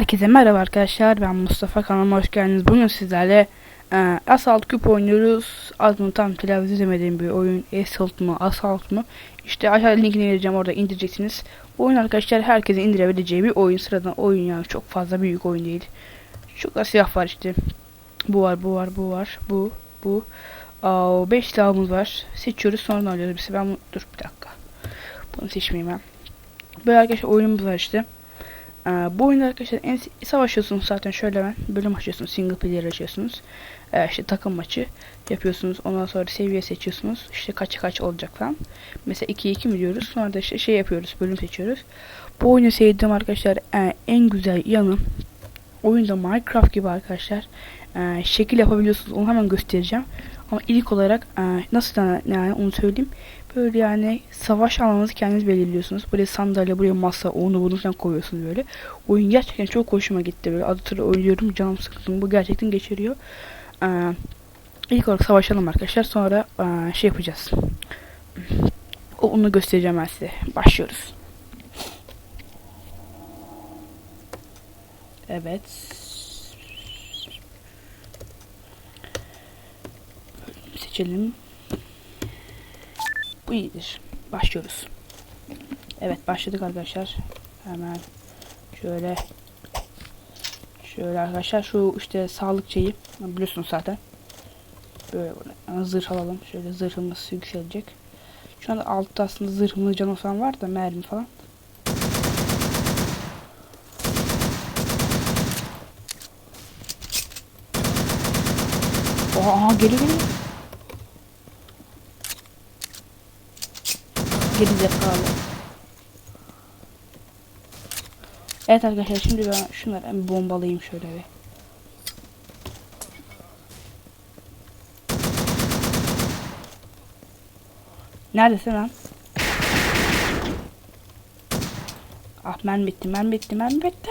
Herkese merhaba arkadaşlar ben Mustafa kanalıma hoş geldiniz. Bugün sizlerle e, Assault Küp oynuyoruz. Adını tam telaffuz edemediğim bir oyun. Assault mu Assault mu? İşte aşağıda linkini vereceğim orada indireceksiniz. Oyun arkadaşlar herkesin indirebileceği bir oyun. Sıradan oyun yani çok fazla büyük oyun değil. Çok da silah var işte. Bu var bu var bu var bu bu. 5 silahımız var. Seçiyoruz sonra alıyoruz. Ben dur bir dakika. Bunu seçmeyeyim ben. Böyle arkadaşlar oyunumuz var işte. Ee, bu oyunda arkadaşlar en savaşıyorsunuz zaten şöyle ben bölüm açıyorsunuz single player açıyorsunuz. Ee, işte takım maçı yapıyorsunuz ondan sonra seviye seçiyorsunuz. İşte kaç kaç olacak falan. Mesela 2 2 mi diyoruz sonra da işte şey yapıyoruz bölüm seçiyoruz. Bu oyunu sevdiğim arkadaşlar e, en güzel yanı oyunda Minecraft gibi arkadaşlar. E, şekil yapabiliyorsunuz onu hemen göstereceğim ama ilk olarak e, nasıl yani, onu söyleyeyim Böyle yani savaş alanınızı kendiniz belirliyorsunuz. Böyle sandalye, buraya masa, onu bunu falan koyuyorsunuz böyle. Oyun gerçekten çok hoşuma gitti böyle. Adı sıra oynuyorum, canım sıkıldım. Bu gerçekten geçiriyor. Ee, ilk olarak savaşalım arkadaşlar. Sonra ee, şey yapacağız. O- Onu göstereceğim ben size. Başlıyoruz. Evet. Seçelim. Bu iyidir. Başlıyoruz. Evet başladık arkadaşlar. Hemen şöyle şöyle arkadaşlar şu işte sağlık şeyi biliyorsunuz zaten. Böyle böyle zırh alalım. Şöyle zırhımız yükselecek. Şu anda altta aslında zırhımız canı falan var da mermi falan. Oha geliyor geliyor. Geri zekalı. Evet arkadaşlar şimdi ben şunları bir bombalayayım şöyle bir. Neredesin lan? Ah mermi bitti, mermi bitti, mermi bitti.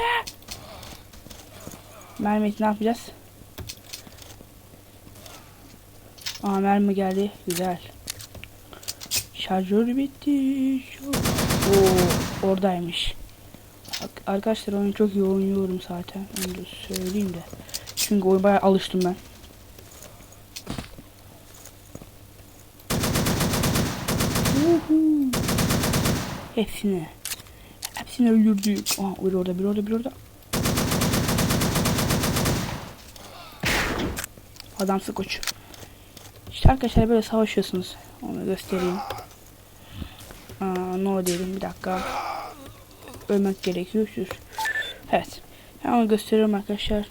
Mermi bitti, ne yapacağız? Aa mermi geldi, güzel. Şarjör bitti. Oo, oradaymış. Ar- Arkadaşlar oyunu çok iyi oynuyorum zaten. Onu da söyleyeyim de. Çünkü oyuna bayağı alıştım ben. Uhu. Hepsini. Hepsini öldürdük. Aa, bir orada bir orada bir orada. Adamsı koç. İşte arkadaşlar böyle savaşıyorsunuz. Onu göstereyim. No diyelim bir dakika. Ölmek gerekiyor. Dur. Evet. Onu gösteriyorum arkadaşlar.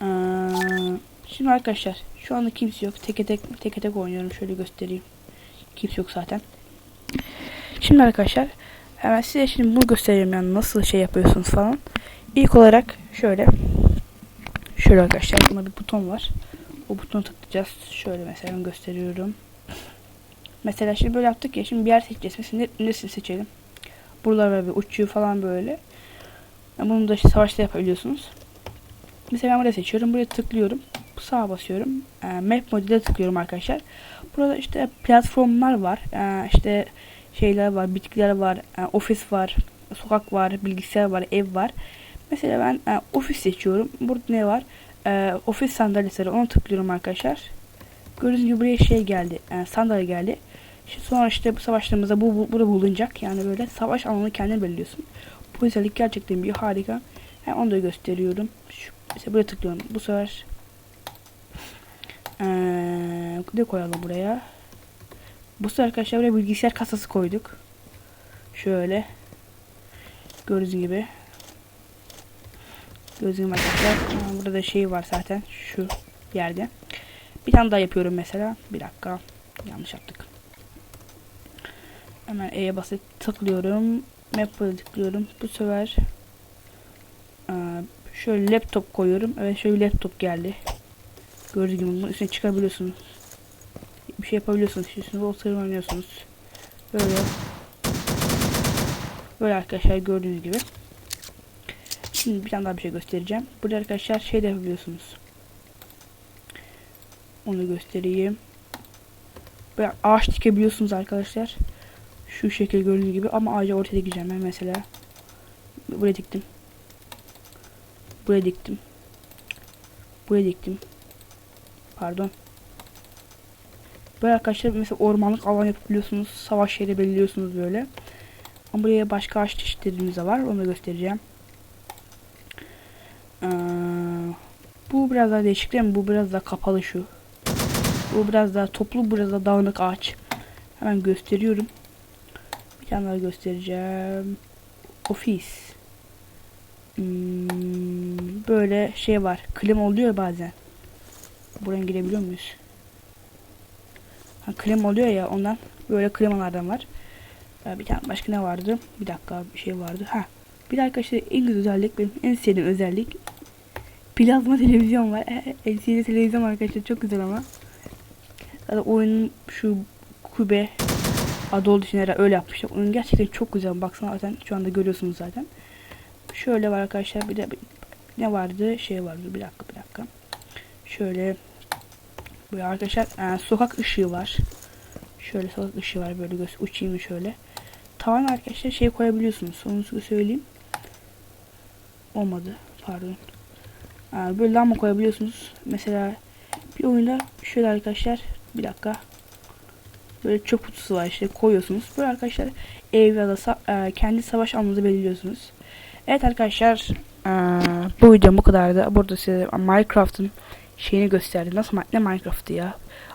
Aa, şimdi arkadaşlar şu anda kimse yok. Tek tek tek tek oynuyorum. Şöyle göstereyim. Kimse yok zaten. Şimdi arkadaşlar hemen size şimdi bunu göstereyim yani nasıl şey yapıyorsunuz falan. İlk olarak şöyle şöyle arkadaşlar bunda bir buton var. O butonu tıklayacağız. Şöyle mesela gösteriyorum. Mesela şimdi böyle yaptık ya. Şimdi bir yer seçeceğiz. Mesela ne- neresini seçelim? Buralar böyle uçuyor falan böyle. Yani bunu da işte savaşta yapabiliyorsunuz. Mesela ben buraya seçiyorum. Buraya tıklıyorum. Sağa basıyorum. Ee, map modüle tıklıyorum arkadaşlar. Burada işte platformlar var. Ee, işte şeyler var. Bitkiler var. e, ofis var. Sokak var. Bilgisayar var. Ev var. Mesela ben e, ofis seçiyorum. Burada ne var? e, ofis sandalyesi onu tıklıyorum arkadaşlar. Gördüğünüz gibi buraya şey geldi. E, sandalye geldi. İşte sonra işte bu savaşlarımızda bu, bu burada bulunacak. Yani böyle savaş alanını kendin belirliyorsun. Bu özellik gerçekten bir harika. Yani onu da gösteriyorum. Şu, mesela buraya tıklıyorum. Bu sefer ee, ne koyalım buraya? Bu sefer arkadaşlar buraya bilgisayar kasası koyduk. Şöyle. Gördüğünüz gibi. Gözüm arkadaşlar. Aa, Burada da şey var zaten şu yerde. Bir tane daha yapıyorum mesela. Bir dakika. Yanlış yaptık. Hemen E'ye basıp tıklıyorum. Map'e tıklıyorum. Bu sefer şöyle laptop koyuyorum. Evet şöyle laptop geldi. Gördüğünüz gibi bunun üstüne çıkabiliyorsunuz. Bir şey yapabiliyorsunuz. Üstüne Voltaire oynuyorsunuz. Böyle. Böyle arkadaşlar gördüğünüz gibi. Şimdi bir tane daha bir şey göstereceğim. Burada arkadaşlar şey de yapabiliyorsunuz. Onu göstereyim. Böyle ağaç dikebiliyorsunuz arkadaşlar. Şu şekil gördüğünüz gibi ama ağaca ortaya dikeceğim ben mesela. Buraya diktim. Buraya diktim. Buraya diktim. Pardon. Böyle arkadaşlar mesela ormanlık alan yapabiliyorsunuz. Savaş yeri belirliyorsunuz böyle. Ama buraya başka ağaç çeşitlerimiz de var. Onu da göstereceğim. Ee, bu biraz daha değişik değil mi? Bu biraz daha kapalı şu. Bu biraz daha toplu, biraz daha dağınık ağaç. Hemen gösteriyorum. Bir tane daha göstereceğim. Ofis. Hmm, böyle şey var. Klima oluyor bazen. Buraya girebiliyor muyuz? Ha, klima oluyor ya ondan. Böyle klimalardan var. Bir tane başka ne vardı? Bir dakika bir şey vardı. Ha. Bir de arkadaşlar en güzel özellik benim en sevdiğim özellik. Plazma televizyon var. E, LCD televizyon arkadaşlar çok güzel ama. Zaten oyunun şu kube adı olduğu için herhalde öyle yapmışlar. Oyun gerçekten çok güzel. Baksana zaten şu anda görüyorsunuz zaten. Şöyle var arkadaşlar. Bir de ne vardı? Şey vardı. Bir dakika bir dakika. Şöyle böyle arkadaşlar e, sokak ışığı var. Şöyle sokak ışığı var. Böyle göz uçayım şöyle. Tavan arkadaşlar şey koyabiliyorsunuz. Onu size söyleyeyim. Olmadı. Pardon. E, böyle lamba koyabiliyorsunuz. Mesela bir oyunda şöyle arkadaşlar bir dakika. Böyle çöp kutusu var işte koyuyorsunuz. Böyle arkadaşlar ev ya da sa- e, kendi savaş alanınızı belirliyorsunuz. Evet arkadaşlar e, bu videom bu kadardı. Burada size Minecraft'ın şeyini gösterdim. Nasıl ne Minecraft'ı ya.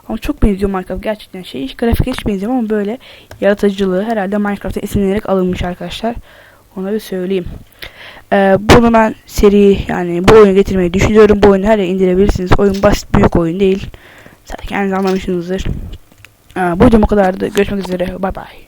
Ama çok benziyor Minecraft gerçekten şey. Hiç grafik hiç benziyor ama böyle yaratıcılığı herhalde Minecraft'a esinlenerek alınmış arkadaşlar. Ona bir söyleyeyim. Ee, bunu ben seri yani bu oyunu getirmeyi düşünüyorum. Bu oyunu her yere indirebilirsiniz. Oyun basit büyük oyun değil. Zaten kendiniz anlamışsınızdır. Ee, bu videom bu kadardı. Görüşmek üzere. Bay bay.